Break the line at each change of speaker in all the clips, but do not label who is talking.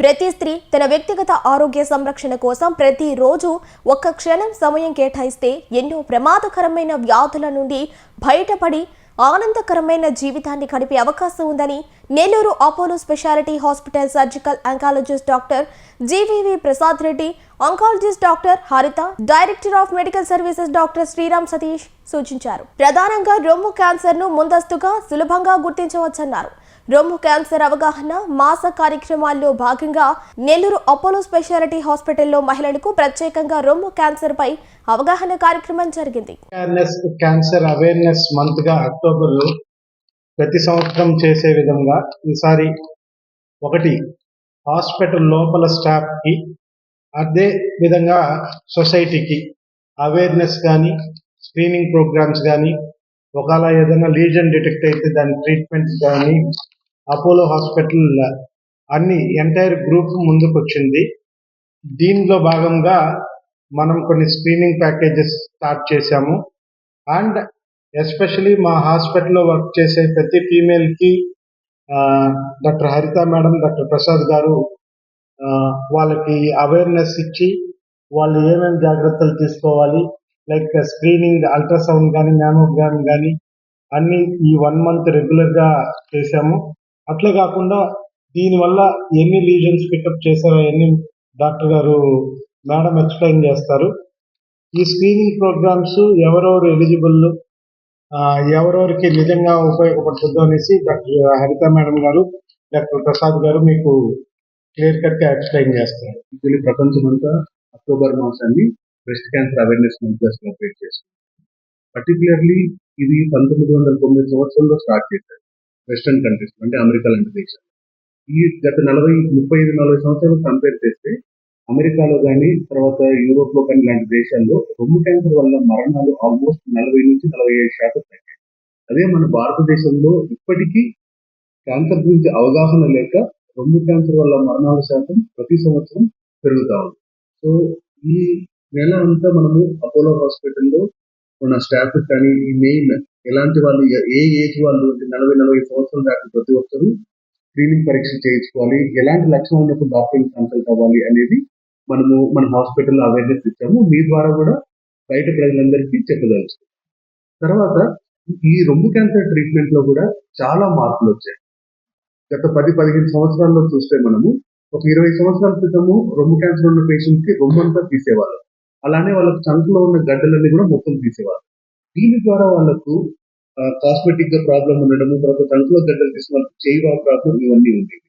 ప్రతి స్త్రీ తన వ్యక్తిగత ఆరోగ్య సంరక్షణ కోసం ప్రతిరోజు ఒక్క క్షణం సమయం కేటాయిస్తే ఎన్నో ప్రమాదకరమైన వ్యాధుల నుండి బయటపడి ఆనందకరమైన జీవితాన్ని గడిపే అవకాశం ఉందని Nellore Apollo speciality hospital surgical oncologist doctor GVV Prasad Reddy oncologist doctor Haritha director of medical services doctor Sriram Satish సూచించారు. ప్రధానంగా రొమ్ము క్యాన్సర్ను ముందస్తుగా సులభంగా గుర్తించవచ్చన్నారు. రొమ్ము క్యాన్సర్ అవగాహన మాస కార్యక్రమాల్లో భాగంగా నెల్లూరు అపోలో స్పెషాలిటీ హాస్పిటల్లో మహిళలకు ప్రత్యేకంగా రొమ్ము క్యాన్సర్ పై అవగాహన కార్యక్రమం జరిగింది.
అవేర్నెస్ క్యాన్సర్ అవేర్నెస్ మంత్గా అక్టోబర్ ప్రతి సంవత్సరం చేసే విధంగా ఈసారి ఒకటి హాస్పిటల్ లోపల స్టాఫ్కి అదే విధంగా సొసైటీకి అవేర్నెస్ కానీ స్క్రీనింగ్ ప్రోగ్రామ్స్ కానీ ఒకవేళ ఏదైనా లీజన్ డిటెక్ట్ అయితే దాని ట్రీట్మెంట్ కానీ అపోలో హాస్పిటల్ అన్ని ఎంటైర్ గ్రూప్ ముందుకు వచ్చింది దీనిలో భాగంగా మనం కొన్ని స్క్రీనింగ్ ప్యాకేజెస్ స్టార్ట్ చేశాము. అండ్ ఎస్పెషలీ మా హాస్పిటల్లో వర్క్ చేసే ప్రతి ఫీమేల్కి doctor Haritha madam doctor Prasad garu వాళ్ళకి అవేర్నెస్ ఇచ్చి వాళ్ళు ఏమేమి జాగ్రత్తలు తీసుకోవాలి లైక్ స్క్రీనింగ్ అల్ట్రాసౌండ్ కానీ మ్యామోగ్రామ్ కానీ అన్ని ఈ వన్ మంత్ రెగ్యులర్గా చేశాము. అట్లే కాకుండా దీనివల్ల ఎన్ని లీజన్స్ పికప్ చేశారో ఎన్ని డాక్టర్ గారు మేడం ఎక్స్ప్లెయిన్ చేస్తారు. ఈ స్క్రీనింగ్ ప్రోగ్రామ్స్ ఎవరెవరు ఎలిజిబుల్ ఎవరెవరికి నిజంగా ఉపయోగపడుతుందో అనేసి డాక్టర్ హరిత మేడం గారు డాక్టర్ ప్రసాద్ గారు మీకు క్లియర్ కట్గా ఎక్స్ప్లెయిన్ చేస్తారు.
యాక్చువల్లీ ప్రపంచమంతా అక్టోబర్ మాసాన్ని బ్రెస్ట్ క్యాన్సర్ అవేర్నెస్ మంత్గా సెలబ్రేట్ చేస్తుంది. పర్టికులర్లీ ఇది పంతొమ్మిది వందల తొమ్మిది సంవత్సరంలో స్టార్ట్ చేశారు. వెస్టర్న్ కంట్రీస్ అంటే అమెరికా లాంటి దేశాలు. ఈ గత నలభై ముప్పై ఐదు నలభై సంవత్సరాలు కంపేర్ చేస్తే అమెరికాలో కానీ తర్వాత యూరోప్లో కానీ లాంటి దేశాల్లో రొమ్ము క్యాన్సర్ వల్ల మరణాలు ఆల్మోస్ట్ నలభై నుంచి నలభై ఐదు శాతం తగ్గాయి. అదే మన భారతదేశంలో ఇప్పటికీ క్యాన్సర్ గురించి అవగాహన లేక రొమ్ము క్యాన్సర్ వల్ల మరణాల శాతం ప్రతి సంవత్సరం పెరుగుతా ఉంది. సో ఈ నెల అంతా మనము అపోలో హాస్పిటల్లో మన స్టాఫ్ కానీ ఈ మెయిన్ ఎలాంటి వాళ్ళు ఏ ఏజ్ వాళ్ళు అంటే నలభై నలభై సంవత్సరాలు దాకా ప్రతి ఒక్కరు స్క్రీనింగ్ పరీక్ష చేయించుకోవాలి. ఎలాంటి లక్షణాలు ఉన్నప్పుడు డాక్టర్ని కన్సల్ట్ అవ్వాలి అనేది మనము మన హాస్పిటల్లో అవేర్నెస్ ఇచ్చాము. మీ ద్వారా కూడా బయట ప్రజలందరికీ చెప్పదలుచు తర్వాత ఈ రొమ్ము క్యాన్సర్ ట్రీట్మెంట్లో కూడా చాలా మార్పులు వచ్చాయి. గత పది పదిహేను సంవత్సరాల్లో చూస్తే మనము ఒక ఇరవై సంవత్సరాల క్రితము రొమ్ము క్యాన్సర్ ఉన్న పేషెంట్కి రొమ్ము అంతా తీసేవాళ్ళు. అలానే వాళ్ళకి చంకలో ఉన్న గడ్డలన్నీ కూడా మొత్తం తీసేవాళ్ళు. దీని ద్వారా వాళ్ళకు కాస్మెటిక్గా ప్రాబ్లం ఉండడము తర్వాత కంట్లో గడ్డలు తీసిన వాళ్ళకి చేయి ప్రాబ్లం ఇవన్నీ ఉండేవి.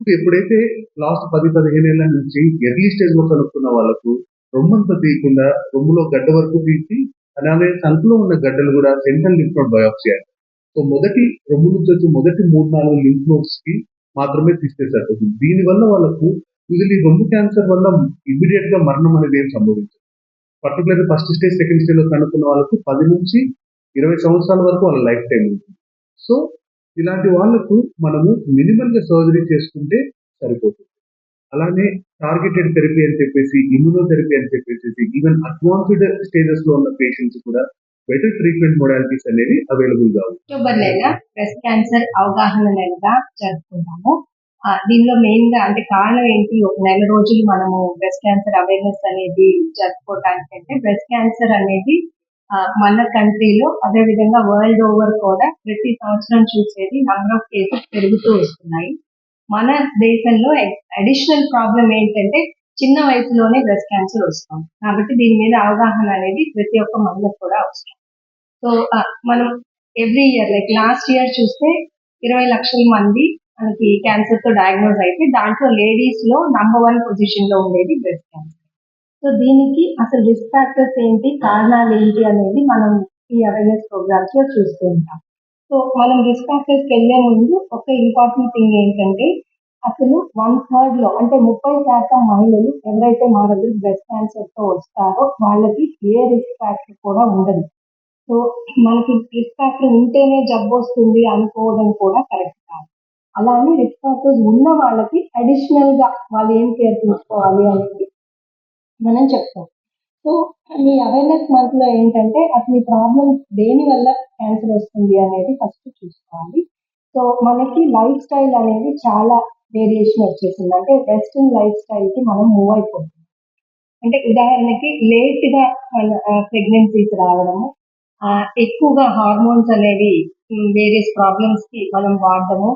ఇప్పుడు ఎప్పుడైతే లాస్ట్ పది పదిహేను ఏళ్ళ నుంచి ఎర్లీ స్టేజ్లో కనుక్కున్న వాళ్ళకు రొమ్మంతా తీయకుండా రొమ్ములో గడ్డ వరకు తీసి అలానే చంకలో ఉన్న గడ్డలు కూడా సెంట్రల్ లింఫ్ నోడ్ బయోప్సీ అంటారు సో మొదటి రొమ్ము నుంచి వచ్చి మొదటి మూడు నాలుగు లింఫ్ నోడ్స్కి మాత్రమే తీస్తే దీని వల్ల వాళ్ళకు ఇది రొమ్ము క్యాన్సర్ వల్ల ఇమీడియట్గా మరణం అనేది ఏం సంభవించదు. పర్టికులర్ ఫస్ట్ స్టేజ్ సెకండ్ స్టేజ్లో కనుక్కున్న వాళ్ళకు పది నుంచి ఇరవై సంవత్సరాల వరకు వాళ్ళ లైఫ్ టైం ఉంటుంది. సో ఇలాంటి వాళ్ళకు మనము మినిమల్గా సర్జరీ చేసుకుంటే సరిపోతుంది. అలానే టార్గెటెడ్ థెరపీ అని చెప్పేసి ఇమ్యూనోథెరపీ అని చెప్పేసి ఈవెన్ అడ్వాన్స్డ్ స్టేజెస్లో ఉన్న పేషెంట్స్ కూడా బెటర్ ట్రీట్మెంట్ మొడాలిటీస్ అనేవి అవైలబుల్గా
అక్టోబర్ నెల బ్రెస్ట్ క్యాన్సర్ అవగాహన నెలగా జరుపుకుంటాము దీనిలో మెయిన్గా అంటే కారణం ఏంటి? ఒక నెల రోజులు మనము బ్రెస్ట్ క్యాన్సర్ అవేర్నెస్ అనేది జరుపుకోవడానికి అంటే బ్రెస్ట్ క్యాన్సర్ అనేది మన కంట్రీలో అదే విధంగా వరల్డ్ ఓవర్ కూడా ప్రతి సంవత్సరం చూసేది నంబర్ ఆఫ్ కేసెస్ పెరుగుతూ వస్తున్నాయి. మన దేశంలో అడిషనల్ ప్రాబ్లం ఏంటంటే చిన్న వయసులోనే బ్రెస్ట్ క్యాన్సర్ వస్తుంది. కాబట్టి దీని మీద అవగాహన అనేది ప్రతి ఒక్క మహిళకు కూడా అవసరం. సో మనం every year like last year చూస్తే ఇరవై లక్షల మంది మనకి క్యాన్సర్తో డయాగ్నోజ్ అయితే దాంట్లో లేడీస్లో నంబర్ వన్ పొజిషన్లో ఉండేది బ్రెస్ట్ క్యాన్సర్ సో దీనికి అసలు రిస్క్ ఫ్యాక్టర్స్ ఏంటి కారణాలు ఏంటి అనేది మనం ఈ అవేర్నెస్ ప్రోగ్రామ్స్లో చూస్తూ ఉంటాం. సో మనం రిస్క్ ఫ్యాక్టర్స్ వెళ్ళే ముందు ఒక ఇంపార్టెంట్ థింగ్ ఏంటంటే అసలు వన్ థర్డ్లో అంటే ముప్పై శాతం మహిళలు ఎవరైతే మా దగ్గర బ్రెస్ట్ క్యాన్సర్తో వస్తారో వాళ్ళకి ఏ రిస్క్ ఫ్యాక్టర్ కూడా ఉండదు. సో మనకి రిస్క్ ఫ్యాక్టర్ ఉంటేనే జబ్బు వస్తుంది అనుకోవడం కూడా కరెక్ట్ కాదు. అలానే రిస్క్ ఫ్యాక్టర్స్ ఉన్న వాళ్ళకి అడిషనల్గా వాళ్ళు ఏం కేర్ తీసుకోవాలి అనేది మనం చెప్తాం. సో మీ అవేర్నెస్ మంత్లో ఏంటంటే అసలు ఈ ప్రాబ్లం దేని వల్ల క్యాన్సర్ వస్తుంది అనేది ఫస్ట్ చూసుకోవాలి. సో మనకి లైఫ్ స్టైల్ అనేది చాలా వేరియేషన్ వచ్చేసింది. అంటే వెస్ట్రన్ లైఫ్ స్టైల్కి మనం మూవ్ అయిపోతుంది అంటే ఉదాహరణకి లేట్గా ప్రెగ్నెన్సీస్ రావడము ఎక్కువగా హార్మోన్స్ అనేవి వేరియస్ ప్రాబ్లమ్స్కి మనం వాడడము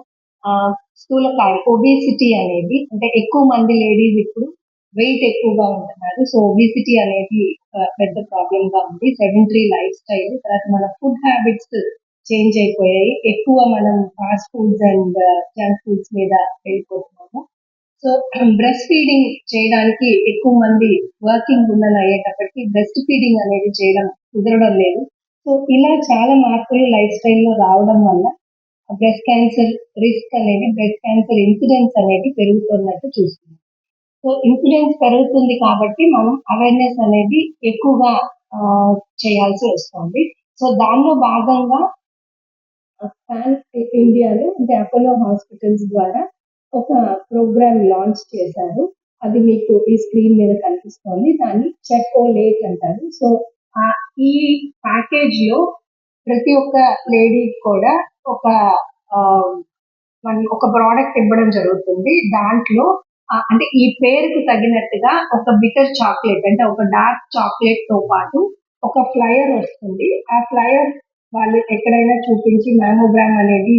స్థూలకాయ ఒబేసిటీ అనేది అంటే ఎక్కువ మంది లేడీస్ ఇప్పుడు వెయిట్ ఎక్కువగా ఉంటున్నారు. సో ఒబేసిటీ అనేది పెద్ద ప్రాబ్లమ్గా ఉంది. సెడెంటరీ లైఫ్ స్టైల్ తర్వాత మన ఫుడ్ హ్యాబిట్స్ చేంజ్ అయిపోయాయి. ఎక్కువ మనం fast foods and junk foods మీద వెళ్ళిపోతున్నాము. సో బ్రెస్ట్ ఫీడింగ్ చేయడానికి ఎక్కువ మంది వర్కింగ్ ఉమెన్ అయ్యేటప్పటికి బ్రెస్ట్ ఫీడింగ్ అనేది చేయడం కుదరడం లేదు. సో ఇలా చాలా మార్పులు లైఫ్ స్టైల్లో రావడం వల్ల బ్రెస్ట్ క్యాన్సర్ రిస్క్ అనేది బ్రెస్ట్ క్యాన్సర్ ఇన్సిడెన్స్ అనేది పెరుగుతున్నట్టు చూస్తున్నాం. సో ఇన్సిడెన్స్ పెరుగుతుంది కాబట్టి మనం అవేర్నెస్ అనేది ఎక్కువగా చేయాల్సి వస్తుంది. సో దానిలో భాగంగా పాన్ ఇండియాలో అంటే అపోలో హాస్పిటల్స్ ద్వారా ఒక ప్రోగ్రామ్ లాంచ్ చేశారు. అది మీకు ఈ స్క్రీన్ మీద కనిపిస్తోంది. దాన్ని చెక్ ఓ లేట్ అంటారు. సో ఆ ఈ ప్యాకేజ్లో ప్రతి ఒక్క లేడీ కూడా ఒక ఒక ప్రోడక్ట్ ఇవ్వడం జరుగుతుంది. దాంట్లో అంటే ఈ పేరుకు తగినట్టుగా ఒక బిటర్ చాక్లెట్ అంటే ఒక డార్క్ చాక్లెట్తో పాటు ఒక ఫ్లయర్ వస్తుంది. ఆ ఫ్లయర్ వాళ్ళు ఎక్కడైనా చూపించి మ్యామోగ్రామ్ అనేది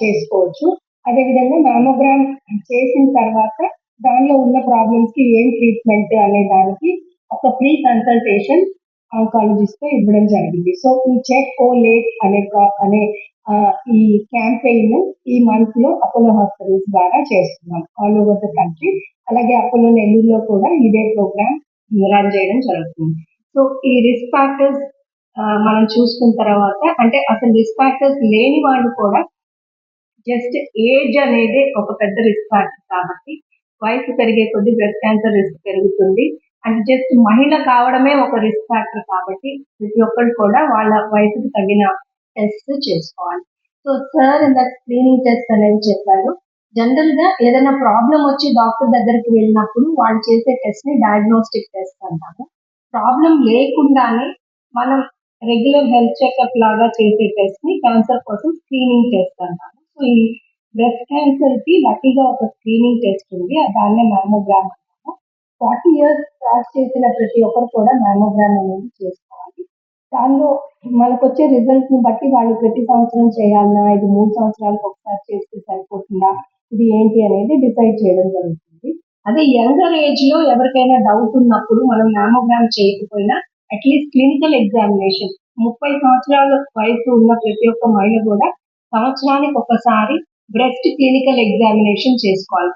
చేసుకోవచ్చు. అదేవిధంగా మ్యామోగ్రామ్ చేసిన తర్వాత దానిలో ఉన్న ప్రాబ్లమ్స్కి ఏం ట్రీట్మెంట్ అనే దానికి ఒక ఫ్రీ కన్సల్టేషన్ ఆంకాలజిస్ట్తో ఇవ్వడం జరిగింది. సో ఈ చెక్ ఓ లేట్ అనే అనే ఈ క్యాంపెయిన్ ఈ మంత్లో అపోలో హాస్పిటల్స్ ద్వారా చేస్తున్నాం. All over the country. అలాగే అపోలో నెల్లూరులో కూడా ఇదే ప్రోగ్రామ్ రన్ చేయడం జరుగుతుంది. సో ఈ రిస్క్ ఫ్యాక్టర్స్ మనం చూసుకున్న తర్వాత అంటే అసలు రిస్క్ ఫ్యాక్టర్స్ లేని వాళ్ళు కూడా జస్ట్ ఏజ్ అనేది ఒక పెద్ద రిస్క్ ఫ్యాక్టర్ కాబట్టి వయసు పెరిగే కొద్దీ బ్రెస్ట్ క్యాన్సర్ రిస్క్ పెరుగుతుంది. అండ్ జస్ట్ మహిళ కావడమే ఒక రిస్క్ ఫ్యాక్టర్ కాబట్టి ప్రతి ఒక్కరు కూడా వాళ్ళ వయసుకు తగిన టెస్ట్ చేసుకోవాలి. సో సార్ ఇంత స్క్రీనింగ్ టెస్ట్ అనేది చెప్పారు. జనరల్గా ఏదైనా ప్రాబ్లం వచ్చి డాక్టర్ దగ్గరికి వెళ్ళినప్పుడు వాళ్ళు చేసే టెస్ట్ని డయాగ్నోస్టిక్ టెస్ట్ అంటాము. ప్రాబ్లం లేకుండానే మనం రెగ్యులర్ హెల్త్ చెకప్ లాగా చేసే టెస్ట్ని క్యాన్సర్ కోసం స్క్రీనింగ్ టెస్ట్ అంటాము. సో ఈ బ్రెస్ట్ క్యాన్సర్కి లక్కీగా ఒక స్క్రీనింగ్ టెస్ట్ ఉంది. దాన్నే మ్యామోగ్రామ్ ఫార్టీ ఇయర్స్ క్రాస్ చేసిన ప్రతి ఒక్కరు కూడా మ్యామోగ్రామ్ అనేది చేసుకోవాలి. దానిలో మనకు వచ్చే రిజల్ట్ని బట్టి వాళ్ళు ప్రతి సంవత్సరం చేయాలన్నా ఇది మూడు సంవత్సరాలకు ఒకసారి చేస్తే సరిపోతుందా ఇది ఏంటి అనేది డిసైడ్ చేయడం జరుగుతుంది. అదే యంగర్ ఏజ్లో ఎవరికైనా డౌట్ ఉన్నప్పుడు మనం మ్యామోగ్రామ్ చేయకపోయినా అట్లీస్ట్ క్లినికల్ ఎగ్జామినేషన్ ముప్పై సంవత్సరాల వయసు ఉన్న ప్రతి ఒక్క మహిళ కూడా సంవత్సరానికి ఒకసారి బ్రెస్ట్ క్లినికల్ ఎగ్జామినేషన్ చేసుకోవాలి.